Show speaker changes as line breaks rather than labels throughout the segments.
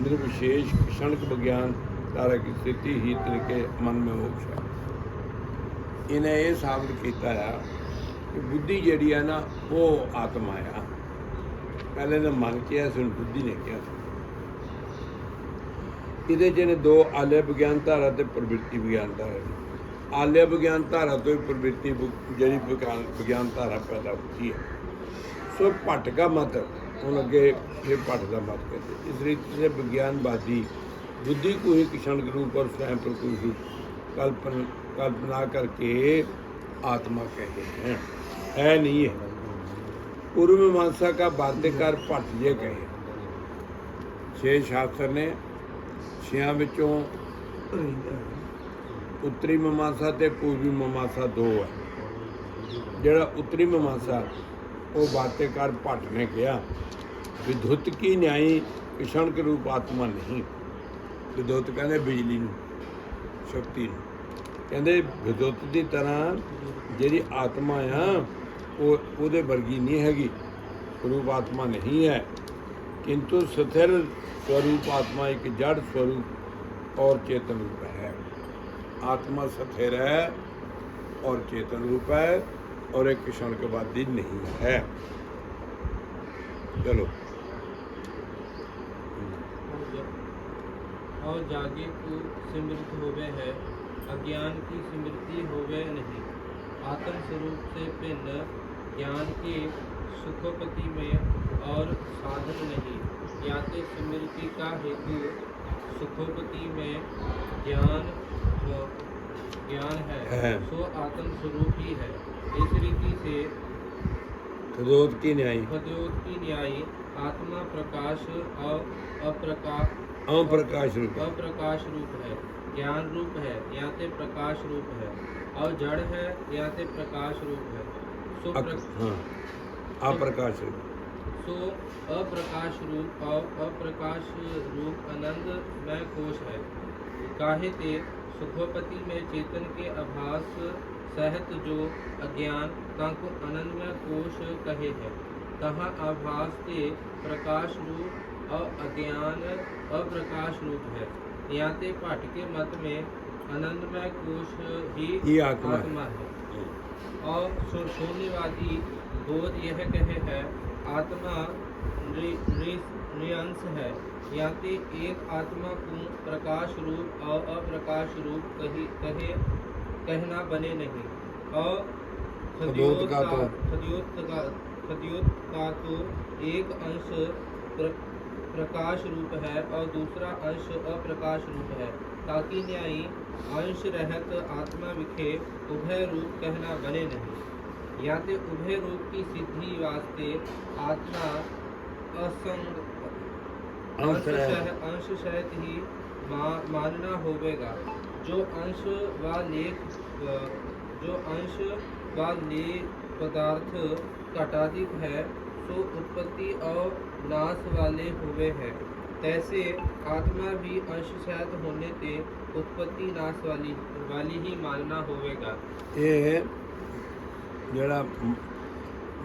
निर्विशेष क्षणिक विज्ञान तारा की स्थिति ही तरीके मन में मोक्ष है ਇਹਨੇ ਇਹ ਸਾਬਤ ਕੀਤਾ ਆ ਕਿ ਬੁੱਧੀ ਜਿਹੜੀ ਆ ਨਾ ਉਹ ਆਤਮਾ ਆ ਪਹਿਲੇ ਤਾਂ ਮਨ ਕਿਹਾ ਸੀ ਹੁਣ ਬੁੱਧੀ ਨੇ ਕਿਹਾ ਸੀ ਇਹਦੇ ਜਿਹਨੇ ਦੋ ਆਲਿਆ ਵਿਗਿਆਨ ਧਾਰਾ ਤੇ ਪ੍ਰਵਿਰਤੀ ਵਿਗਿਆਨ ਧਾਰਾ ਨੇ। ਆਲਿਆ ਵਿਗਿਆਨ ਧਾਰਾ ਤੋਂ ਹੀ ਪ੍ਰਵਿਰਤੀ ਵਿ- ਜਿਹੜੀ ਵਿਗਿਆਨ ਵਿਗਿਆਨ ਧਾਰਾ ਪੈਦਾ ਹੁੰਦੀ ਹੈ ਸੋ ਭੱਟ ਦਾ ਮਤ ਹੁਣ ਅੱਗੇ ਫਿਰ ਪਾਠ ਦਾ ਮਤ ਕਹਿੰਦੇ ਇਸ ਰੀਤ ਸੇ ਵਿਗਿਆਨਵਾਦੀ, ਬੁੱਧੀ ਕੋ ਹੀ ਕਿਸ਼ਨ ਰੂਪ ਔਰ ਸਵੈਮ ਪ੍ਰਕੂਸ਼ੀ ਕਲਪਨ, ਕਲਪਨਾ ਕਰਕੇ ਆਤਮਾ आत्मा ਹੈ। हैं ਨਹੀਂ ਹੈ है पूर्व मीमांसा का ਕਰ भट्ट ਜੇ ਕਹੇ। ਛੇ ਸ਼ਾਸਤਰ ਨੇ ਛਿਆਂ ਵਿੱਚੋਂ ਉੱਤਰੀ ਮਮਾਸਾ ਤੇ ਪੂਰਬੀ ਮਮਾਸਾ ਦੋ ਹੈ। ਜਿਹੜਾ ਉੱਤਰੀ ਮਮਾਸਾ ਉਹ ਬਾਤੇਕਾਰ ਭੱਟ ਨੇ ਕਿਹਾ ਕਿ ਕੀ ਨਿਆਈ ਕਿਸ਼ਨ ਕੇ ਰੂਪ ਆਤਮਾ ਨਹੀਂ। ਵਿਦੁੱਤ ਕਹਿੰਦੇ ਬਿਜਲੀ ਨੂੰ, ਸ਼ਕਤੀ ਨੂੰ। ਕਹਿੰਦੇ ਵਿਦੁੱਤ ਦੀ ਤਰ੍ਹਾਂ ਜਿਹੜੀ ਆਤਮਾ ਆ, ਉਹ ਉਹਦੇ ਵਰਗੀ ਨਹੀਂ ਹੈਗੀ, ਰੂਪ ਆਤਮਾ ਨਹੀਂ ਹੈ। ਕਿੰਤੂ ਸਥਿਰ ਸਵਰੂਪ ਆਤਮਾ ਇੱਕ ਜੜ ਸਵਰੂਪ ਔਰ ਚੇਤਨ ਰੂਪ ਹੈ। ਆਤਮਾ ਸਥਿਰ ਹੈ ਔਰ ਚੇਤਨ ਰੂਪ ਹੈ। और एक किसान के बाद दिन नहीं है। चलो।
और जागे को स्मृत होवे है। अज्ञान की स्मृति होवे नहीं। आत्म स्वरूप से भिन्न ज्ञान के सुखोपति में और साधन नहीं। याते स्मृति का हेतु सुखोपति में ज्ञान ज्ञान है।
है।
सो आत्म स्वरूप ही है। इस रीति से
खदोद की न्याय।
पदोत की न्यायी आत्मा प्रकाश और अप्रकाश
अप्रकाश रूप।
अप्रकाश रूप है ज्ञान रूप है या ते प्रकाश रूप है। और जड़ है या ते प्रकाश रूप है। सो
हाँ अप्रकाश रूप।
सो अप्रकाश रूप और अप्रकाश रूप आनंद में कोश है। काहे ते सुखोपति में चेतन के आभास सहित जो अज्ञान ताको आनंदमय कोश कहे है। तहाँ आभास के प्रकाश रूप और अज्ञान अप्रकाश रूप है। यहाँ ते पाठ के मत में आनंदमय कोश ही
ही आत्मा है।
आत्मा है। और शून्यवादी बोध यह कहे है आत्मा नृ- नृ- है। या ते एक आत्मा को प्रकाश रूप और अप्रकाश रूप कही कहे कहना बने नहीं। और
खद्योत का तो-
खद्योत का खद्योत का तो एक अंश प्र, प्रकाश रूप है और दूसरा अंश अप्रकाश रूप है। ताकि न्यायी अंश रहत आत्मा विखे उभय रूप कहना बने नहीं। या तो उभय रूप की सिद्धि वास्ते आत्मा असंग
अंश
अंश। सह- अंश सहित ही मा- मानना होवेगा। जो अंश व लेख अ, जो अंश व ले पदार्थ घटाधिक है सो उत्पत्ति और नाश वाले हुए हैं तैसे आत्मा भी अंश सहित होने ते उत्पत्ति नाश वाली वाली ही मानना होवेगा
ਇਹ ਜਿਹੜਾ ਮ-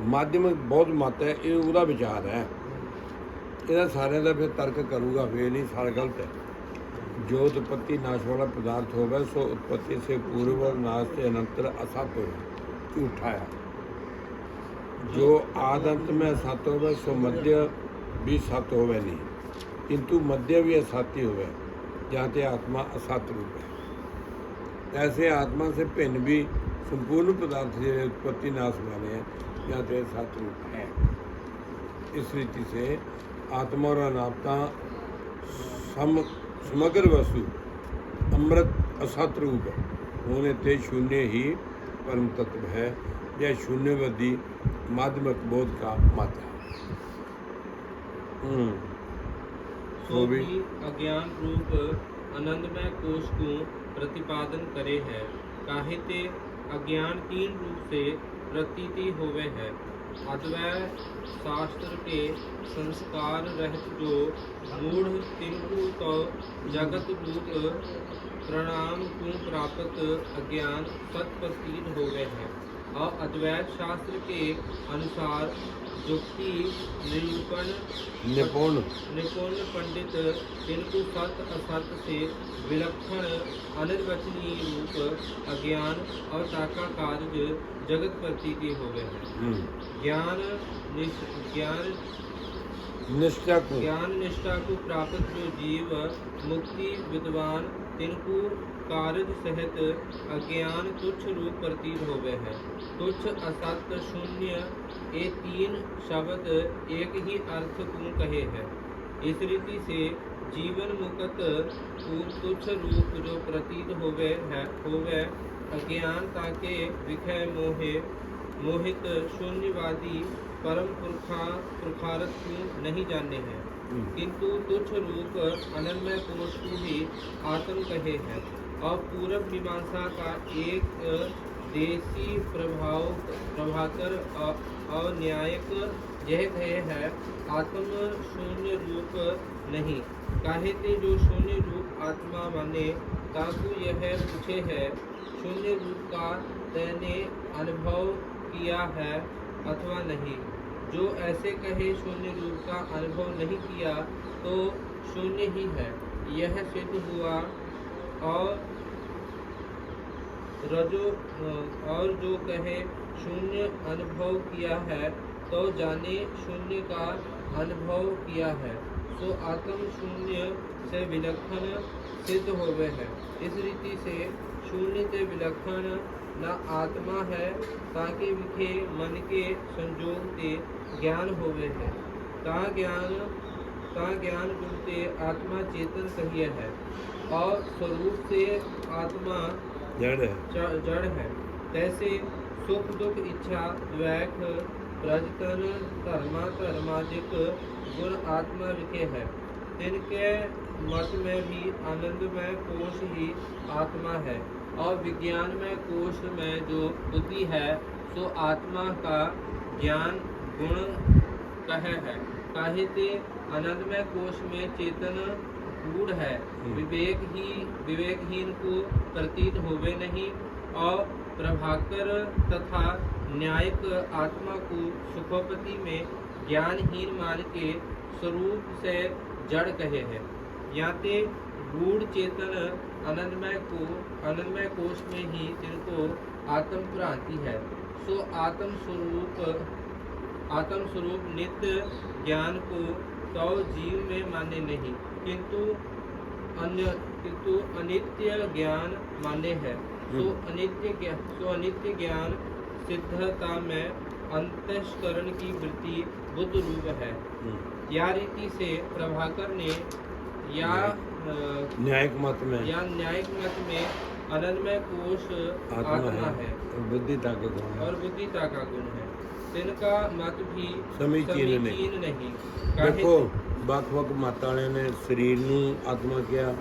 ਮਾਧਿਅਮਿਕ ਬਹੁਤ ਮਤ ਹੈ ਇਹ ਉਹਦਾ ਵਿਚਾਰ ਹੈ ਇਹਦਾ ਸਾਰਿਆਂ ਦਾ ਫਿਰ ਤਰਕ ਕਰੂਗਾ ਵੇ ਨਹੀਂ ਸਾਰਾ ਗਲਤ ਹੈ जो उत्पत्ति नाश वाला पदार्थ होवे सो उत्पत्ति से पूर्व और नाश से अनंतर असत होवे उठाया जो आदंत में असत होवे सो मध्य भी सत होवे नहीं किंतु मध्य भी असत्य होवे जहाँ ते आत्मा असत रूप है ऐसे आत्मा से भिन्न भी संपूर्ण पदार्थ जो उत्पत्ति नाश वाले हैं जहाँ ते असत रूप है इस रीति से आत्मा और अनात्मा सम समग्र वस्तु अमृत असत रूप होने ते शून्य ही परम तत्व है यह शून्यवादी माध्यमिक बोध का मत है हम्म, तो भी
अज्ञान रूप आनंदमय कोश को प्रतिपादन करे है। काहे ते अज्ञान तीन रूप से प्रतीति होवे है। ਅਦਵੈ ਸਾਸਤਰ ਕੇ ਸੰਸਕਾਰ ਰਹਿਤ ਜੋ ਮੂੜ ਤਿੰਕੂ ਤੋ ਜਗਤ ਰੂਪ ਪ੍ਰਣਾਮ ਕੂ ਪ੍ਰਾਪਤ ਅਗਿਆਨ ਸਤ ਪ੍ਰਤੀਤ ਹੋ ਗਏ ਹੈ। और अद्वैत शास्त्र के अनुसार युक्ति निरूपण
निपुण।
निपुण पंडित किंतु सत असत से विलक्षण अनिर्वचनीय रूप अज्ञान और टाका कार्य जगत प्रति के हो गए हैं।
हम्म।
ज्ञान ज्ञान
निष्ठा को।
ज्ञान निष्ठा को प्राप्त जो जीव मुक्ति विद्वान तिनको कारज सहित अज्ञान तुच्छ रूप प्रतीत हो गए हैं तुच्छ असत शून्य ये तीन शब्द एक ही अर्थ को कहे हैं इस रीति से जीवन मुक्त को तुच्छ रूप जो प्रतीत हो गए है हो गए अज्ञान ताके विषय मोहे मोहित शून्यवादी परम पुरखा पुरखारत को नहीं जाने हैं। किंतु तुच्छ रूप अनन्य पुरुष को ही आत्म कहे हैं और पूर्व मीमांसा का एक देशी प्रभाव प्रभाकर और न्यायिक यह कहे है, आत्म शून्य रूप नहीं। काहे ते जो शून्य रूप आत्मा माने, ताकू यह पूछे है, शून्य रूप का तैने अनुभव किया है अथवा नहीं? जो ऐसे कहे शून्य रूप का अनुभव नहीं किया तो शून्य ही है। यह सिद्ध हुआ और रजो, और जो कहे, शून्य अनुभव किया है तो जाने शून्य का अनुभव किया है। तो आत्म शून्य से विलक्षण सिद्ध हो गए है। इस रीति से शून्य से विलक्षण न आत्मा है, ताकि विखे मन के संजोग से ज्ञान हो। गए है ज्ञान, ता ज्ञान गुणते आत्मा चेतन कहिए है। और स्वरूप से आत्मा
जड़
है जड़ है तैसे सुख दुख इच्छा द्वैख ब्रजकर धर्मा धर्माजिक गुण आत्मा विखे है तिनके मत में भी आनंदमय कोश ही आत्मा है और विज्ञान में कोश में जो बुद्धि है सो आत्मा का ज्ञान गुण कह है काहे ते आनंदमय कोश में चेतन गूढ़ है। विवेक ही विवेकहीन को प्रतीत होवे नहीं और प्रभाकर तथा न्यायिक आत्मा को सुखोपति में ज्ञानहीन मान के स्वरूप से जड़ कहे है। याते गूढ़ चेतन आनंदमय को आनंदमय कोष में ही जिनको आत्म भ्रांति है। सो आत्म स्वरूप आत्म स्वरूप नित्य ज्ञान को तो जीव में माने नहीं। किंतु अन्य किंतु अनित्य ज्ञान मान्य है। हम्म। तो, तो अनित्य ज्ञान सो अनित्य ज्ञान सिद्धता में अंतस्करण की वृत्ति बुद्ध रूप है।
हम्म।
या रीति से प्रभाकर ने या
न्यायिक मत में।
या न्यायिक मत में अनन्मय कोष
आत्मा,
आत्मा
है,
है।
बुद्धिता का गुण
और बुद्धि का गुण है। इनका मत भी
समीचीन नहीं,
नहीं।
देखो ਵੱਖ-ਵੱਖ ਮਤ ਵਾਲਿਆਂ ਨੇ ਸਰੀਰ ਨੂੰ ਆਤਮਾ ਕਿਹਾ,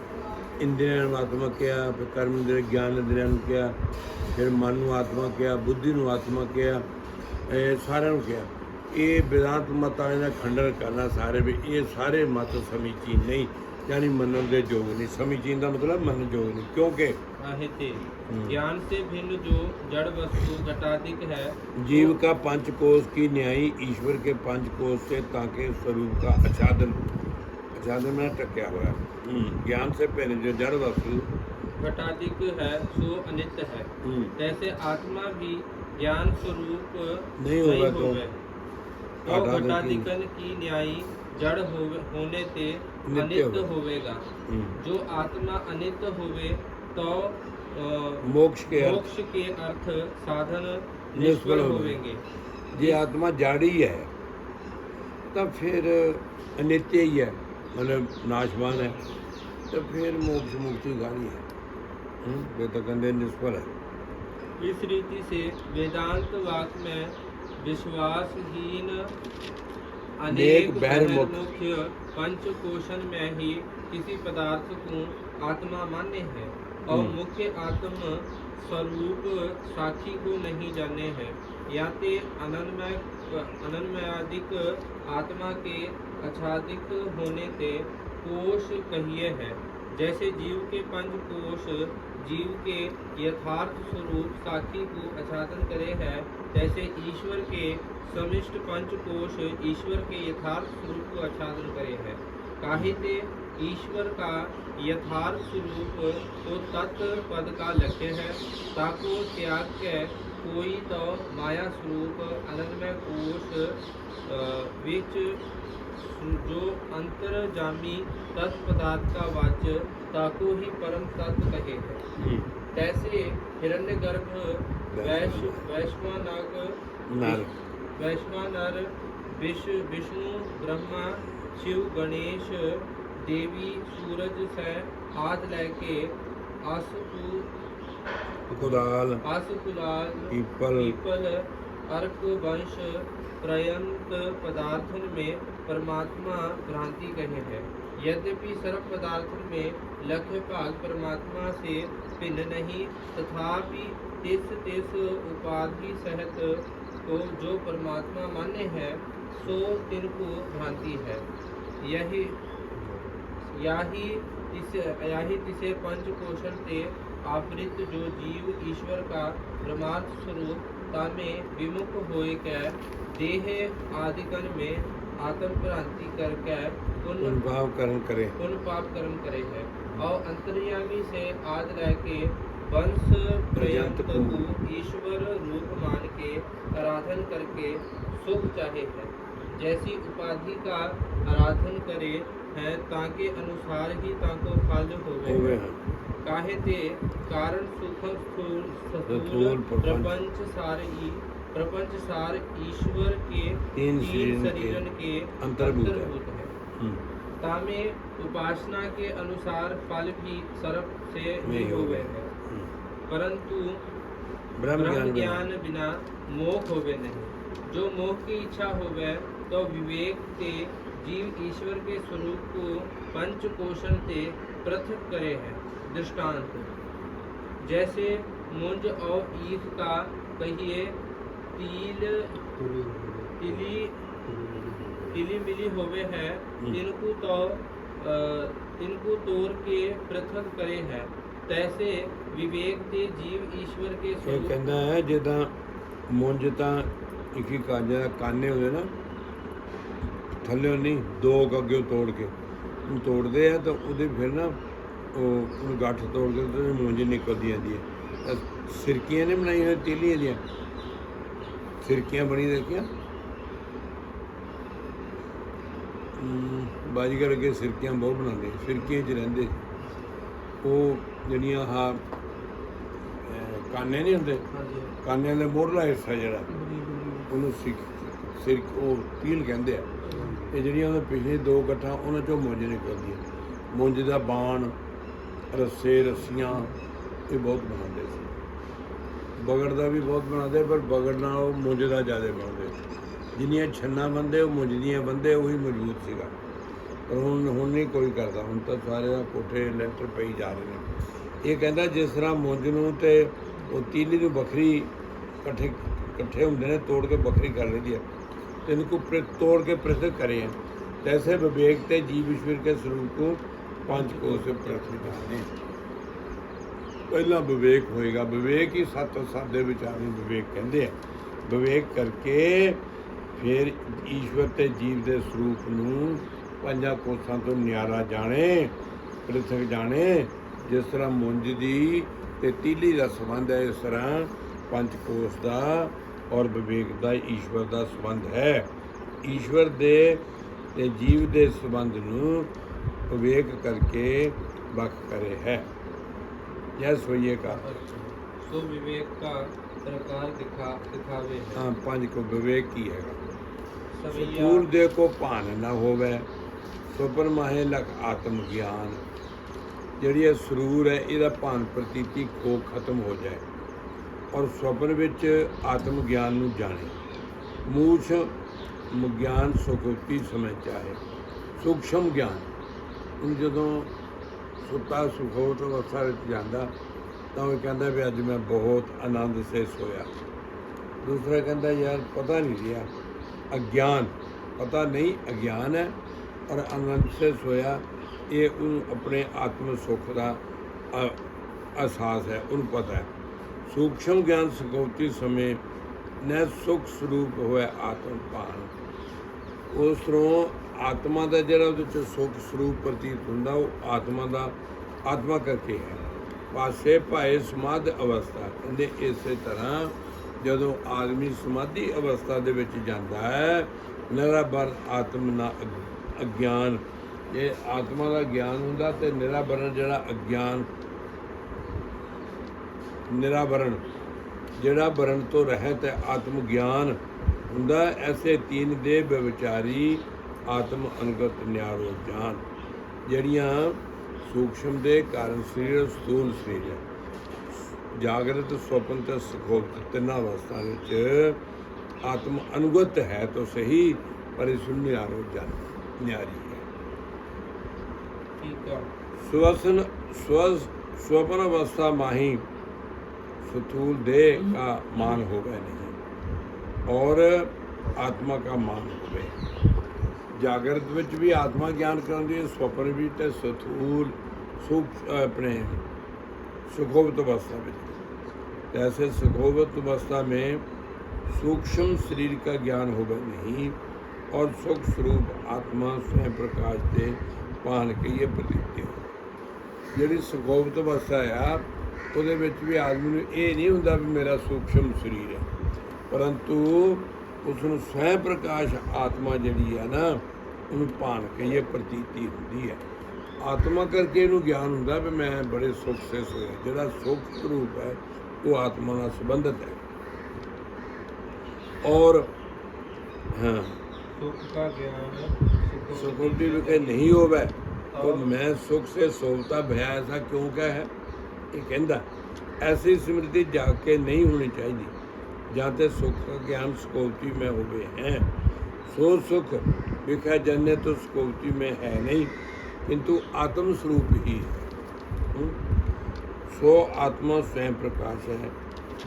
ਇੰਦਰੀਆਂ ਨੂੰ ਆਤਮਾ ਕਿਹਾ, ਫਿਰ ਕਰਮ ਇੰਦਰੀ ਗਿਆਨ ਇੰਦਰੀਆਂ ਨੂੰ ਕਿਹਾ, ਫਿਰ ਮਨ ਨੂੰ ਆਤਮਾ ਕਿਹਾ, ਬੁੱਧੀ ਨੂੰ ਆਤਮਾ ਕਿਹਾ, ਇਹ ਸਾਰਿਆਂ ਨੂੰ ਕਿਹਾ। ਇਹ ਵਿਦਾਂਤ ਮਤ ਵਾਲਿਆਂ ਦਾ ਖੰਡਨ ਕਰਨਾ ਸਾਰੇ ਵੀ, ਇਹ ਸਾਰੇ ਮਤ ਸਮੀਚੀਨ ਨਹੀਂ, ਯਾਨੀ ਮੰਨਣ ਦੇ ਯੋਗ ਨਹੀਂ। ਸਮੀਚੀਨ ਦਾ ਮਤਲਬ ਮੰਨਣ ਯੋਗ ਨਹੀਂ, ਕਿਉਂਕਿ
काहे
हम्म।
ज्ञान से भिन्न जो जड़ वस्तु घटाधिक है
जीव का पंच कोष की न्यायी ईश्वर के पंच कोष से ताके स्वरूप का आच्छादन। आच्छादन में टक्या हुआ है। हम्म, ज्ञान से पहले जो जड़ वस्तु
घटाधिक है सो अनित्य है।
हम्म,
तैसे आत्मा भी ज्ञान स्वरूप
नहीं होगा तो
तो घटाधिकन की न्यायी जड़ होने से
होगा।
होवेगा। जो आत्मा अनित्य होवे तो
मोक्ष के
मोक्ष के अर्थ साधन
निष्फल
निष्फल
होवे।
होवेंगे
ये आत्मा जाड़ी है तब फिर अनित्य ही है मतलब नाशवान है। तो फिर मोक्ष मुक्ति गाड़ी है। हम्म, वे तो कहते निष्फल है।
इस रीति से वेदांत वाक में विश्वासहीन
नेक
अनेक। मुख्य पंच कोशन में ही किसी पदार्थ को आत्मा मान्य है। और
हम्म।
मुख्य आत्म स्वरूप साक्षी को नहीं जाने हैं। या ते अनन्मय अनन्मयादिक आत्मा के आच्छादिक होने से कोश कहिए है। जैसे जीव के पंच कोश जीव के यथार्थ स्वरूप साक्षी को आच्छादन करे है जैसे ईश्वर के समिष्ट पंच पंचकोश ईश्वर के यथार्थ स्वरूप को आच्छादन करे है। काहे ते ईश्वर का यथार्थ स्वरूप तो तत्व पद का लक्ष्य है ताको त्याग के कोई तो माया स्वरूप आनंदमय कोश अ, विच जो अंतरजामी तत्व पदार्थ का वाच्य ताको ही परम तत्व कहे है। तैसे हिरण्यगर्भ वैश वैश्वानग
नर।
वैश्वानर विश विष्णु ब्रह्मा शिव गणेश देवी सूरज से हाथ लेके
आसु
आसु
पीपल।
पीपल अर्क वंश प्रयंत पदार्थन में परमात्मा भ्रांति कहे है। यद्यपि सर्व पदार्थन में लक्ष्य भाग परमात्मा से भिन्न नहीं तथापि तिस तिस उपाधि सहित को जो परमात्मा मान्य है सो तिनको भ्रांति है। यही यही इस यही तिसे पंचकोशन ते आवृत जो जीव ईश्वर का परमार्थ स्वरूप में विमुख होए के देह आदिकन में आत्म प्रांति करके पुन
भाव कर्म करे।
पुन पाप कर्म करे है। और अंतर्यामी से आज रह के वंश पर्यंत को ईश्वर रूप मान के आराधन करके सुख चाहे है। जैसी उपाधि का आराधन करे है ताके अनुसार ही ताको फल होवे। काहे ते कारण सूक्ष्म स्थूल
प्रपंच।
सार प्रपंच सार ईश्वर के
तीन शरीरन के अंतर्भूत है। हम्म।
तामे उपासना के अनुसार फल भी सर्व से
नहीं
होवे। है।
हम्म।
परंतु
ब्रह्म ज्ञान
बिना मोह होवे नहीं। जो मोह की इच्छा होवे तो विवेक ते जीव ईश्वर के स्वरूप को पंच कोशन ते पृथक करे है दृष्टांत जैसे मुंज और ईख का कहिए तिल तिली तिली मिली होवे है तिनको तो अ, तिनको तोड़ के पृथक करे है तैसे विवेक ते जीव ईश्वर के
ਇਹ
स्वरूप
ਕਹਿੰਦਾ ਹੈ ਜਿੱਦਾਂ ਮੁੰਜ ਤਾਂ ਇੱਕ ਹੀ ਕਾਂਜੇ ਦਾ ਕਾਨੇ ਹੁੰਦੇ ਨਾ ਥੱਲੇ ਨਹੀਂ ਦੋ ਅੱਗੇ ਤੋੜ ਕੇ ਉਹਨੂੰ ਤੋੜਦੇ ਆ ਤਾਂ ਉਹਦੇ ਫਿਰ ਨਾ ਉਹ ਉਹਨੂੰ ਗੱਠ ਤੋੜ ਕੇ ਤੇ ਮੁੰਜ ਨਿਕਲਦੀ ਜਾਂਦੀ ਹੈ। ਸਿਰਕੀਆਂ ਨੇ ਬਣਾਈ ਹੋਈ ਤੀਲੀਆਂ ਦੀਆਂ। ਸਿਰਕੀਆਂ ਬਣੀ ਦੇਖੀਆਂ ਬਾਜੀਗਰ ਅੱਗੇ ਸਿਰਕੀਆਂ ਬਹੁਤ ਬਣਾਉਂਦੇ ਸਿਰਕੀਆਂ 'ਚ ਰਹਿੰਦੇ। ਉਹ ਜਿਹੜੀਆਂ ਅਹ, ਕਾਨੇ ਨਹੀਂ ਹੁੰਦੇ? ਕਾਨਿਆਂ ਦੇ ਮੋਢਲਾ ਹਿੱਸਾ ਜਿਹੜਾ। ਉਹਨੂੰ ਸਿਰ ਉਹ ਪੀਲ ਕਹਿੰਦੇ ਆ। ਇਹ ਜਿਹੜੀਆਂ ਉਹਦੇ ਪਿਛਲੇ ਦੋ ਗੱਠਾਂ, ਉਹਨਾਂ ਚੋਂ ਮੁੰਜ ਨਿਕਲਦੀਆਂ ਮੁੰਜ ਦਾ ਬਾਣ, ਰੱਸੇ, ਰੱਸੀਆਂ, ਇਹ ਬਹੁਤ ਬਣਾਉਂਦੇ ਸੀ। ਬਗੜ ਦਾ ਵੀ ਬਹੁਤ ਬਣਾਉਂਦੇ, ਪਰ ਬਗੜ ਨਾਲ ਉਹ ਮੁੰਜ ਦਾ ਜ਼ਿਆਦਾ ਬਣਾਉਂਦੇ ਜਿੰਨੀਆਂ ਛੰਨਾ ਬੰਦੇ ਉਹ ਮੁੰਜ ਦੀਆਂ ਬੰਦੇ ਉਹੀ ਮੌਜੂਦ ਸੀਗਾ। ਪਰ ਹੁਣ ਹੁਣ ਨਹੀਂ ਕੋਈ ਕਰਦਾ। ਹੁਣ ਤਾਂ ਸਾਰੇ ਦਾ ਕੋਠੇ ਲੈਂਟਰ ਪਈ ਜਾ ਰਹੇ ਨੇ। ਇਹ ਕਹਿੰਦਾ ਜਿਸ ਤਰ੍ਹਾਂ ਮੁੰਜ ਨੂੰ ਤੇ ਉਹ ਤੀਲੀ ਨੂੰ ਵੱਖਰੀ ਇਕੱਠੇ ਇਕੱਠੇ ਹੁੰਦੇ ਨੇ, ਤੋੜ ਕੇ ਵੱਖਰੀ ਕਰ ਲਈਦੀ ਹੈ। इनको तोड़ के प्रसिद्ध करे। ਤੈਸੇ ਵਿਵੇਕ 'ਤੇ ਜੀਵ ਈਸ਼ਵਰ ईश्वर ਸਰੂਪ स्वरूप को पंच कोष प्रसिद्ध है ਪਹਿਲਾਂ ਵਿਵੇਕ ਹੋਏਗਾ ਵਿਵੇਕ ਹੀ ਸਤ ਸਾਦੇ ਵਿਚਾਰ ਨੂੰ ਵਿਵੇਕ ਕਹਿੰਦੇ ਆ ਵਿਵੇਕ ਕਰਕੇ ਫਿਰ ਈਸ਼ਵਰ ਤੇ ਜੀਵ ਦੇ ਸਰੂਪ ਨੂੰ ਪੰਜਾਂ ਕੋਸਾਂ ਤੋਂ ਨਿਆਰਾ ਜਾਣੇ ਪ੍ਰਥਕ ਜਾਣੇ ਜਿਸ ਤਰ੍ਹਾਂ ਮੁੰਜ ਦੀ ਤੇ ਤੀਲੀ ਦਾ ਸੰਬੰਧ ਹੈ ਇਸ ਤਰ੍ਹਾਂ ਪੰਜ ਕੋਸ ਦਾ ਔਰ ਵਿਵੇਕ ਦਾ ਈਸ਼ਵਰ ਦਾ ਸੰਬੰਧ ਹੈ। ਈਸ਼ਵਰ ਦੇ ਤੇ ਜੀਵ ਦੇ ਸੰਬੰਧ ਨੂੰ ਵਿਵੇਕ ਕਰਕੇ ਵੱਖ ਕਰੇ ਹੈ।
ਜੈ ਸੋਈਏ ਕਾ। ਸੋ ਵਿਵੇਕ ਦਾ ਪ੍ਰਕਾਰ ਦਿਖਾ
ਦਿਖਾਵੇ ਹਾਂ। ਪੰਜ ਕੋ ਵਿਵੇਕ ਕੀ
ਹੈਗਾ
ਸਕੂਲ ਦੇ ਕੋ ਭਾਨ ਨਾ ਹੋਵੇ ਸੁਪਰ ਮਾਹੇ ਲਖ ਆਤਮ ਗਿਆਨ। ਜਿਹੜੀ ਇਹ ਸਰੂਰ ਹੈ ਇਹਦਾ ਭਾਨ ਪ੍ਰਤੀਤੀ ਕੋ ਖਤਮ ਹੋ ਜਾਏ। ਔਰ ਸੁਪਨ ਵਿੱਚ ਆਤਮ ਗਿਆਨ ਨੂੰ ਜਾਣੇ। ਮੂਛ ਗਿਆਨ ਸੁਖਤੀ ਸਮਝ ਚਾਹੇ ਸੂਖਸ਼ਮ ਗਿਆਨ। ਹੁਣ ਜਦੋਂ ਸੁੱਤਾ ਸੁਖੋਤ ਅਵਸਥਾ ਵਿੱਚ ਜਾਂਦਾ, ਤਾਂ ਉਹ ਕਹਿੰਦਾ ਵੀ ਅੱਜ ਮੈਂ ਬਹੁਤ ਆਨੰਦ ਸੇ ਸੋਇਆ ਦੂਸਰਾ ਕਹਿੰਦਾ, ਯਾਰ ਪਤਾ ਨਹੀਂ ਰਿਹਾ। ਅਗਿਆਨ। ਪਤਾ ਨਹੀਂ, ਅਗਿਆਨ ਹੈ ਔਰ ਆਨੰਦ ਸੇ ਸੋਇਆ ਇਹ ਉਹ ਆਪਣੇ ਆਤਮ ਸੁਖ ਦਾ ਅਹਿਸਾਸ ਹੈ, ਉਹਨੂੰ ਪਤਾ ਹੈ। ਸੂਖਸ਼ਮ ਗਿਆਨ ਸੁਖੋਤੀ ਸਮੇਂ ਨੈ ਸੁਖ ਸਰੂਪ ਹੋਇਆ ਆਤਮ ਭਾਨ ਉਸ ਤੋਂ ਆਤਮਾ ਦਾ ਜਿਹੜਾ ਉਹਦੇ ਚ ਸੁਖ ਸਰੂਪ ਪ੍ਰਤੀਤ ਹੁੰਦਾ, ਉਹ ਆਤਮਾ ਦਾ ਆਤਮਾ ਕਰਕੇ ਹੈ। ਪਾਸੇ ਭਾਏ ਸਮਾਧ ਅਵਸਥਾ ਕਹਿੰਦੇ ਇਸੇ ਤਰ੍ਹਾਂ ਜਦੋਂ ਆਦਮੀ ਸਮਾਧੀ ਅਵਸਥਾ ਦੇ ਵਿੱਚ ਜਾਂਦਾ ਹੈ, ਨਿਰਾਬਰ ਆਤਮ ਨਾ ਅਗਿਆਨ। ਇਹ ਆਤਮਾ ਦਾ ਗਿਆਨ ਹੁੰਦਾ ਤੇ ਨਿਰਾਬਰਨ ਜਿਹੜਾ ਅਗਿਆਨ ਨਿਰਾਵਰਣ। ਜਿਹੜਾ ਵਰਣ ਤੋਂ ਰਹਿਤ ਹੈ ਆਤਮ ਗਿਆਨ ਹੁੰਦਾ ਐਸੇ ਤੀਨ ਦੇ ਵਿਚਾਰੀ ਆਤਮ ਅੰਗਤ ਨਿਆਰੋ ਜਾਨ ਜਿਹੜੀਆਂ ਸੂਖਸ਼ਮ ਦੇ ਕਾਰਨ ਸਰੀਰ ਸਥੂਲ ਸਰੀਰ ਜਾਗਰਤ ਸੁਪਨ ਤੇ ਸੁਖੋਪਤ ਤਿੰਨਾਂ ਅਵਸਥਾ ਵਿੱਚ ਆਤਮ ਅਨੁਗਤ ਹੈ ਤਾਂ ਸਹੀ ਪਰ ਇਸ ਨੂੰ ਨਿਆਰੋ ਜਾਨ ਨਿਆਰੀ ਹੈ।
ਠੀਕ ਹੈ
ਸਵਸਨ ਸਵਸ ਸੁਪਨ ਅਵਸਥਾ ਮਾਹੀ स्थूल देह का मान हो गए नहीं और आत्मा का मान हो गए ਜਾਗਰਤ ਵਿੱਚ ਵੀ ਆਤਮਾ ਗਿਆਨ ਕਰਨ ਦੀ ਸੁਪਨ ਵੀ ਤੇ ਸਥੂਲ ਸੁਖ ਆਪਣੇ सुखोवत अवस्था में ऐसे सुखोवत अवस्था में सूक्ष्म शरीर का ज्ञान होगा नहीं और सुख स्वरूप आत्मा स्वयं प्रकाश से ਪਾਣ ਕੇ ਇਹ ਪ੍ਰਤੀਤੀ ਹੋ ਜਿਹੜੀ ਸੁਖੋਵਤ ਅਵਸਥਾ ਆ ਉਹਦੇ ਵਿੱਚ ਵੀ ਆਦਮੀ ਨੂੰ ਇਹ ਨਹੀਂ ਹੁੰਦਾ ਵੀ ਮੇਰਾ ਸੂਖਸ਼ਮ ਸਰੀਰ ਹੈ ਪਰੰਤੂ ਉਸ ਨੂੰ ਸਵੈ ਪ੍ਰਕਾਸ਼ ਆਤਮਾ ਜਿਹੜੀ ਹੈ ਨਾ ਉਹਨੂੰ ਪਾਣ ਕੇ ਇਹ ਪ੍ਰਤੀਤੀ ਹੁੰਦੀ ਹੈ ਆਤਮਾ ਕਰਕੇ ਇਹਨੂੰ ਗਿਆਨ ਹੁੰਦਾ ਵੀ ਮੈਂ ਬੜੇ ਸੁੱਖ ਸੇ ਸੋਇਆ ਜਿਹੜਾ ਸੁੱਖ ਸਰੂਪ ਹੈ ਉਹ ਆਤਮਾ ਨਾਲ ਸੰਬੰਧਿਤ ਹੈ ਔਰ ਹਾਂ
सुख का ज्ञान
सुकुटी विखे नहीं होवे तो मैं सुख से सोवता भया ऐसा क्यों कहा है ਇਹ ਕਹਿੰਦਾ, ਐਸੀ ਸਿਮਰਤੀ ਜਾ ਕੇ ਨਹੀਂ ਹੋਣੀ ਚਾਹੀਦੀ। ਜਾਂ ਤੇ ਸੁੱਖ ਗਿਆਨ ਸਕੋਲਤੀ ਮੈਂ ਹੋਵੇ, ਹੈ। ਸੋ ਸੁਖ ਵਿਖੇ ਜੰਨੇ ਤੋਂ ਸਕੋਲਤੀ ਮੈਂ ਹੈ ਨਹੀਂ, ਕਿੰਤੂ ਆਤਮ ਸਰੂਪ ਹੀ ਹੈ। ਸੋ ਆਤਮਾ ਸਵੈ ਪ੍ਰਕਾਸ਼ ਹੈ।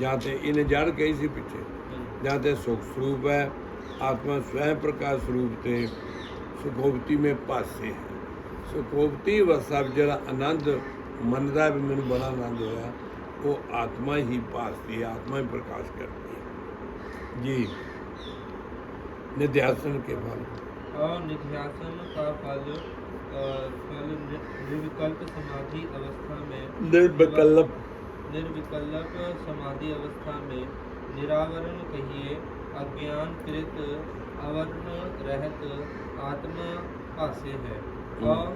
ਜਾਂ ਤੇ ਇਹਨੇ ਜੜ ਕਹੀ ਸੀ ਪਿੱਛੇ। ਜਾਂ ਤੇ ਸੁਖ ਸਰੂਪ ਹੈ। ਆਤਮਾ ਸਵੈ ਪ੍ਰਕਾਸ਼ ਸਰੂਪ ਤੇ ਸੁਖੋਪਤੀ ਮੇ ਪਾਸੇ ਹੈ। ਸੁਖੋਪਤੀ ਵਸਾ ਜਿਹੜਾ ਆਨੰਦ ਮੰਨਦਾ ਵੀ ਮੈਨੂੰ ਬੜਾ ਆਨੰਦ ਹੋਇਆ ਉਹ ਆਤਮਾ ਹੀ ਪਾਸਦੀ ਹੈ ਆਤਮਾ ਹੀ ਪ੍ਰਕਾਸ਼ ਕਰਦੀ ਹੈ ਜੀ ਨਿਧਿਆਸਨ ਕੇ ਫਲ
और निध्यासन का फल अ, फल नि- निर्विकल्प समाधि अवस्था में
ਨਿਰਵਿਕਲਪ
निर्विकल्प समाधि अवस्था में निरावरण कहिए अज्ञान कृत अवर्ण रहत आत्मा पासे है और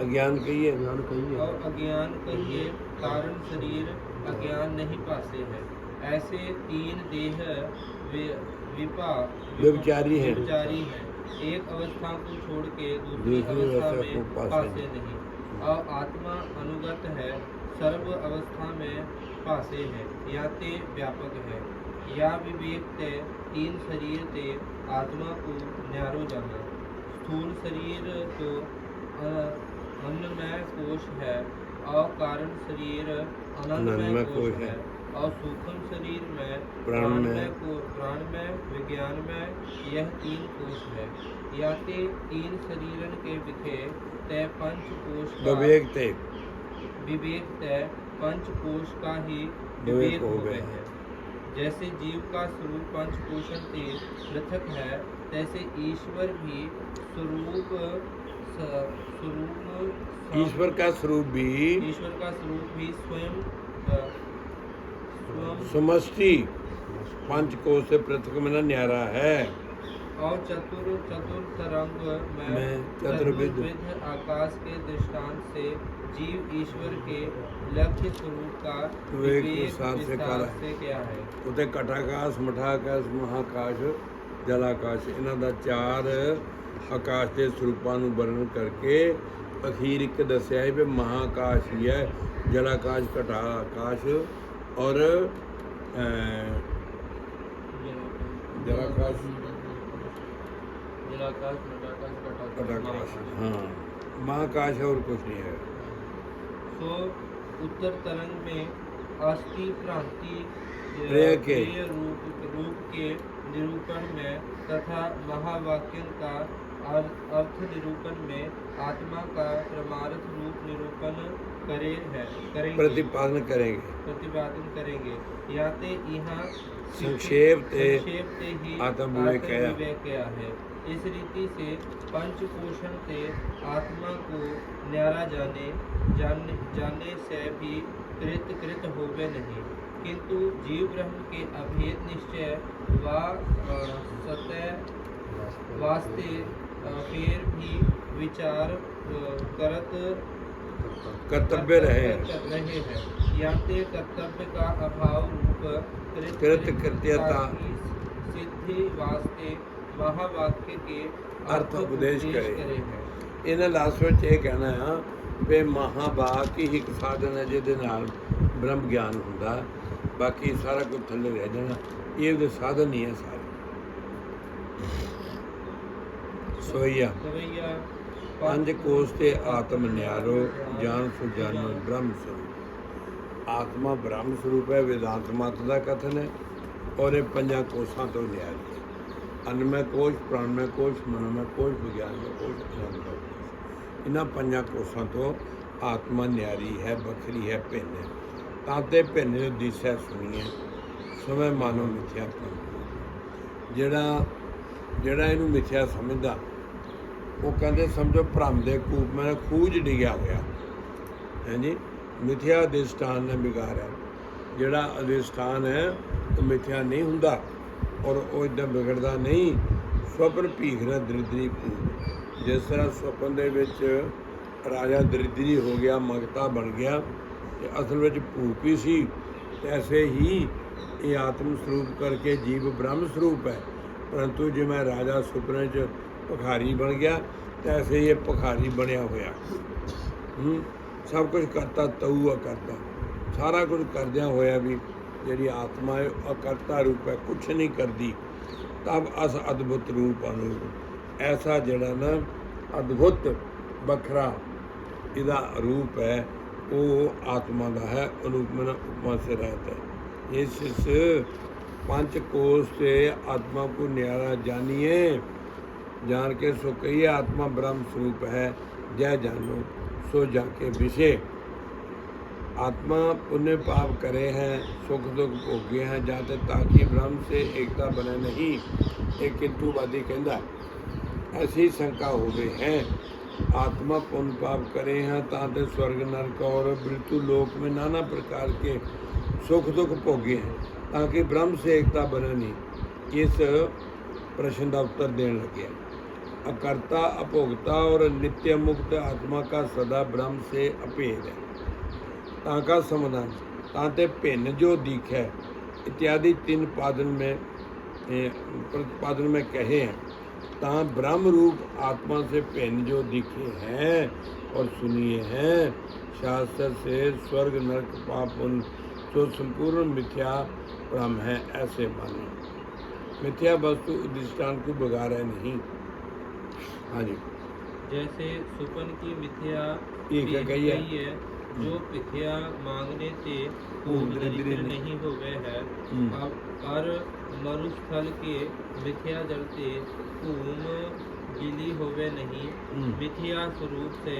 अज्ञान कहिए
अज्ञान कहिए।
और अज्ञान कहिए कारण शरीर अज्ञान नहीं पाते हैं। ऐसे तीन देह विपा
है।
एक अवस्था को छोड़ के दूसरी अवस्था में
पासे
नहीं। और आत्मा अनुगत है सर्व अवस्था में पासे है। या ते व्यापक है। या विवेक ते तीन शरीर ते आत्मा को न्यारो जाना। स्थूल शरीर को तो अन्नमय कोश है और कारण शरीर अनंतमय
कोश है।
और सूक्ष्म शरीर में
प्राणमय।
प्राणमय में यह तीन कोश है। या याते तीन शरीरन के विखे तय पंच कोश
विवेक ते।
विवेक तय पंच कोश का ही
विवेक हो गए
हैं। जैसे जीव का स्वरूप पंच पोषण से पृथक है तैसे ईश्वर भी स्वरूप स्वरूप स-
ਈਸ਼ਵਰ का स्वरूप भी
ईश्वर का स्वरूप भी स्वयं अ, स्वयं
समष्टि पंच कोश से पृथक में न्यारा है
और चतुर चतुर्थ रंग में
में चतुर्विध।
चतुर्विध आकाश के दृष्टांत से जीव ईश्वर के लक्ष्य स्वरूप का
विवेक
विवेक
विस्तार से
विस्तार
करा है।
से क्या है
ਉਤੇ ਘਟਾਕਾਸ਼ ਮਠਾਕਾਸ਼ ਮਹਾਕਾਸ਼ ਜਲਾਕਾਸ਼ ਇਹਨਾਂ ਦਾ ਚਾਰ ਆਕਾਸ਼ ਦੇ ਸਰੂਪਾਂ ਨੂੰ ਵਰਣਨ ਕਰਕੇ ਅਖੀਰ ਇੱਕ ਦੱਸਿਆ ਹੈ ਵੀ ਮਹਾਕਾਸ਼ ਹੀ ਹੈ ਜਲਾਕਾਸ਼ ਘਟਾਕਾਸ਼ ਔਰ ਅਹ, जलाकाश।
जलाकाश मटाकाश
घटाकाश
घटाकाश
हाँ महाकाश है और कुछ नहीं है
तो उत्तर तरंग में अस्थि क्रांति अ,
प्रेय के।
प्रेय रूप रूप के निरूपण में तथा महावाक्य का अर्थ निरूपण में आत्मा का प्रमाणित रूप निरूपण करे है करेंगे।
प्रतिपादन करेंगे।
प्रतिपादन करेंगे। या तो यहाँ
संक्षेप
संक्षेप ही
आत्म क्या?
है। इस रीति से पंच पोषण से आत्मा को न्यारा जाने जान, जाने से भी कृत कृत हो गए नहीं। किंतु जीव ब्रह्म के अभेद निश्चय व सतह वास्ते फिर भी विचार अ, करत
कर्तव्य रहे
कर रहे हैं याते कर्तव्य का अभाव रूप कृत-
कृत कृत्यता
की सिद्धि वास्ते महावाक्य के
अर्थ उपदेश करे।
हैं
ਇਹਨਾਂ ਲਾਸਟ ਵਿੱਚ ਇਹ ਕਹਿਣਾ ਆ ਵੀ ਮਹਾਬਾਕ ਹੀ ਇੱਕ ਸਾਧਨ ਹੈ ਜਿਹਦੇ ਨਾਲ ਬ੍ਰਹਮ ਗਿਆਨ ਹੁੰਦਾ ਬਾਕੀ ਸਾਰਾ ਕੁਝ ਥੱਲੇ ਰਹਿ ਜਾਣਾ ਇਹ ਉਹਦੇ ਸਾਧਨ ਹੀ ਹੈ ਸਾਰੇ ਸੋਈਆ ਪੰਜ ਕੋਸ ਤੇ ਆਤਮ ਨਿਆਰੋ ਜਾਨ ਸੁਜਾਨੋ ਬ੍ਰਹਮ ਸਰੂਪ। ਆਤਮਾ ਬ੍ਰਹਮ ਸਰੂਪ ਹੈ ਵੇਦਾਂਤ ਮਤ ਦਾ ਕਥਨ ਹੈ ਔਰ ਇਹ ਪੰਜਾਂ ਕੋਸਾਂ ਤੋਂ ਨਿਆਰੀ ਹੈ। ਅਨਮੈ ਕੋਸ਼ ਪ੍ਰਾਣਮੈ ਕੋਸ਼ ਮਨਮੈ ਕੋਸ਼ ਵਿਗਿਆਨਮੈ ਕੋਸ਼ ਅਨੰਦਮੈ ਇਹਨਾਂ ਪੰਜਾਂ ਕੋਸਾਂ ਤੋਂ ਆਤਮਾ ਨਿਆਰੀ ਹੈ ਬਖਰੀ ਹੈ ਭਿੰਨ ਹੈ। ਤਾਂ ਤੇ ਭਿੰਨ ਨੂੰ ਦਿਸੈ ਸੁਣੀਐ ਸਵੇ ਮਾਨੋ ਮਿਥਿਆ ਜਿਹੜਾ ਜਿਹੜਾ ਇਹਨੂੰ ਮਿਥਿਆ ਸਮਝਦਾ ਉਹ ਕਹਿੰਦੇ, ਸਮਝੋ, ਭ੍ਰਮ ਦੇ ਕੂਪ, ਮੈਂ ਖੂਜ ਡਿਗਿਆ ਹੋਇਆ। ਹਾਂਜੀ? ਮਿਥਿਆ ਅਧਿਸ਼ਠਾਨ ਨੇ ਵਿਗਾੜਿਆ ਜਿਹੜਾ ਅਧਿਸ਼ਠਾਨ ਹੈ, ਉਹ ਮਿਥਿਆ ਨਹੀਂ ਹੁੰਦਾ ਔਰ ਉਹ ਇਦਾਂ ਵਿਗੜਦਾ ਨਹੀਂ। ਸਵਪਨ ਭੀਖਣਾ ਦਰਿਦਰੀ ਪੂਰ ਜਿਸ ਤਰ੍ਹਾਂ ਸੁਪਨ ਦੇ ਵਿੱਚ ਰਾਜਾ ਦਰਿਦਰੀ ਹੋ ਗਿਆ, ਮਗਤਾ ਬਣ ਗਿਆ, ਤੇ ਅਸਲ ਵਿੱਚ ਭੂਪ ਹੀ ਸੀ ਐਸੇ ਹੀ ਇਹ ਆਤਮ ਸਰੂਪ ਕਰਕੇ ਜੀਵ ਬ੍ਰਹਮ ਸਰੂਪ ਹੈ। ਪਰੰਤੂ ਜੇ ਮੈਂ ਰਾਜਾ ਸੁਪਨੇ 'ਚ ਭਖਾਰੀ ਬਣ ਗਿਆ ਤੇ ਐਸੇ ਇਹ ਭਖਾਰੀ ਬਣਿਆ ਹੋਇਆ। ਹੂੰ, ਸਭ ਕੁਝ ਕਰਤਾ ਤਊਆ ਕਰਤਾ। ਸਾਰਾ ਕੁਝ ਕਰਦਿਆਂ ਹੋਇਆ ਵੀ ਜਿਹੜੀ ਆਤਮਾ ਹੈ, ਉਹ ਅਕਰਤਾ ਰੂਪ ਹੈ ਕੁਝ ਨਹੀਂ ਕਰਦੀ। ਤਬ ਅਸ ਅਦਭੁਤ ਰੂਪ ਅਨੂਪ ਐਸਾ ਜਿਹੜਾ ਨਾ ਅਦਭੁਤ ਬਖਰਾ ਇਹਦਾ ਰੂਪ ਹੈ, ਉਹ ਆਤਮਾ ਦਾ ਹੈ ਅਨੂਪ ਮਨ ਉਪਮਾ ਸੇ ਰਹਤਾ ਹੈ। ਇਸ ਪੰਚ ਕੋਸ਼ ਤੇ ਆਤਮਾ ਕੋ ਨਿਆਰਾ ਜਾਣੀਏ जानिए जान के सो कहिए आत्मा ब्रह्म स्वरूप है जय जानो सो जाके विषय आत्मा पुण्य पाप करे हैं सुख दुख भोगे हैं जाते ताकि ब्रह्म से एकता बने नहीं एक किंतु वादी कहता ऐसी शंका हो गई है आत्मा पुण्य पाप करे हैं ताते स्वर्ग नरक और मृत्यु लोक में नाना प्रकार के सुख दुख भोगे हैं ताकि ब्रह्म से एकता बने नहीं इस प्रश्न का उत्तर देने लगे अकर्ता अभोक्ता और नित्य मुक्त आत्मा का सदा ब्रह्म से अभेद है। ताका समाधान? ताते भिन्न जो दीख है इत्यादि तीन पादन में प्रतिपादन में कहे हैं। ता ब्रह्म रूप आत्मा से भिन्न जो दिखे हैं और सुनिए हैं। शास्त्र से स्वर्ग, नरक, पाप उन जो संपूर्ण मिथ्या ब्रह्म है, ऐसे माने। मिथ्या वस्तु अधिष्ठान को बिगाड़े नहीं। हाँ जी
जैसे सुपन की मिथ्या
कही है?
है जो मिथ्या मांगने से
दरिद्र नहीं।
हो गए हैं
हम्म।
और मरुस्थल के मिथ्या जलते पूम गिली होवे नहीं
हम्म।
मिथ्या स्वरूप से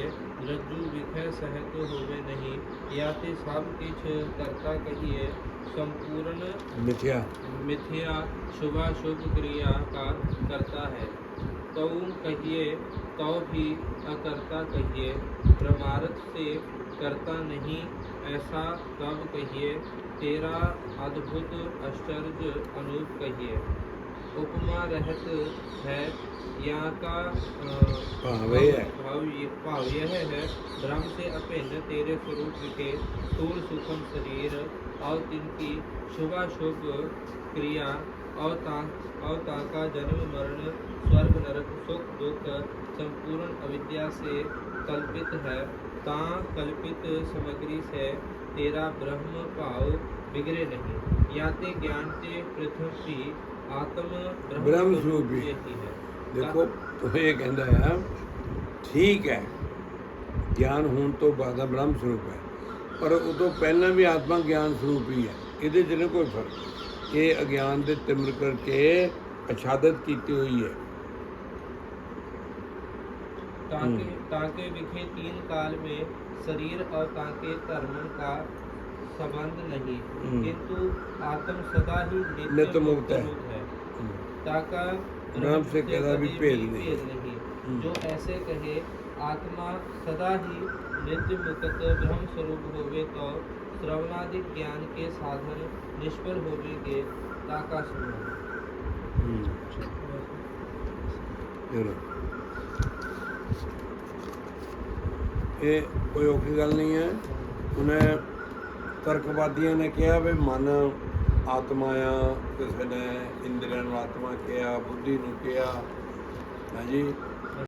रज्जु विखय सहत होवे नहीं या ते सब किछ करता कहिए संपूर्ण
मिथ्या
मिथ्या शुभाशुभ क्रिया का करता है तौ कहिए तो भी अकर्ता कहिए प्रमारथ से करता नहीं ऐसा कब कहिए तेरा अद्भुत आश्चर्य अनूप कहिए उपमा रहत है यहाँ का
भाव यह है।
भाव ये भाव यह है ब्रह्म से अभिन्न तेरे स्वरूप के स्थूल सूक्ष्म शरीर और तिनकी शुभाशुभ क्रिया और ता और ताका जन्म मरण स्वर्ग नरक सुख दुख संपूर्ण अविद्या से कल्पित है ता कल्पित सामग्री से तेरा ब्रह्म भाव बिगड़े नहीं या ते ज्ञान ते पृथ्वी आत्म
ब्रह्म स्वरूप ही।
यही है
ਦੇਖੋ ਉਹ ਇਹ ਕਹਿੰਦਾ ਆ ਠੀਕ ਹੈ ਗਿਆਨ ਹੋਣ ਤੋਂ ਬਾਅਦ ਬ੍ਰਹਮ ਸਰੂਪ ਹੈ ਪਰ ਉਹ ਤੋਂ ਪਹਿਲਾਂ ਵੀ ਆਤਮਾ ਗਿਆਨ ਸਰੂਪ ਹੀ ਹੈ ਇਹਦੇ 'ਚ ਨਹੀਂ ਕੋਈ ਫਰਕ ਇਹ ਅਗਿਆਨ ਦੇ ਤਿਮਰ ਕਰਕੇ ਅਛਾਦਤ ਕੀਤੀ ਹੋਈ ਹੈ
ताके ताके विखे तीन काल में शरीर और ताके कर्म का संबंध नहीं
हम्म।
किंतु आत्म सदा ही
नित्य
नित्य
मुक्त है।
मुक्त है ताका
ब्रह्म से कदा भी
कभी
भेद नहीं।
भेद नहीं
हम्म।
जो ऐसे कहे आत्मा सदा ही नित्य मुक्त ब्रह्म स्वरूप होवे तो श्रवणादि ज्ञान के साधन ਨਿਸ਼ਫਲ ਹੋਵੇਗੇ ਤਾਂ ਕਾ
ਸੁਣੋ ਇਹ ਕੋਈ ਔਖੀ ਗੱਲ ਨਹੀਂ ਹੈ। ਉਹਨੇ ਤਰਕਵਾਦੀਆਂ ਨੇ ਕਿਹਾ ਵੀ ਮਨ ਆਤਮਾ ਆ, ਕਿਸੇ ਨੇ ਇੰਦਰੀਆਂ ਨੂੰ ਆਤਮਾ ਕਿਹਾ, ਬੁੱਧੀ ਨੂੰ ਕਿਹਾ। ਹਾਂਜੀ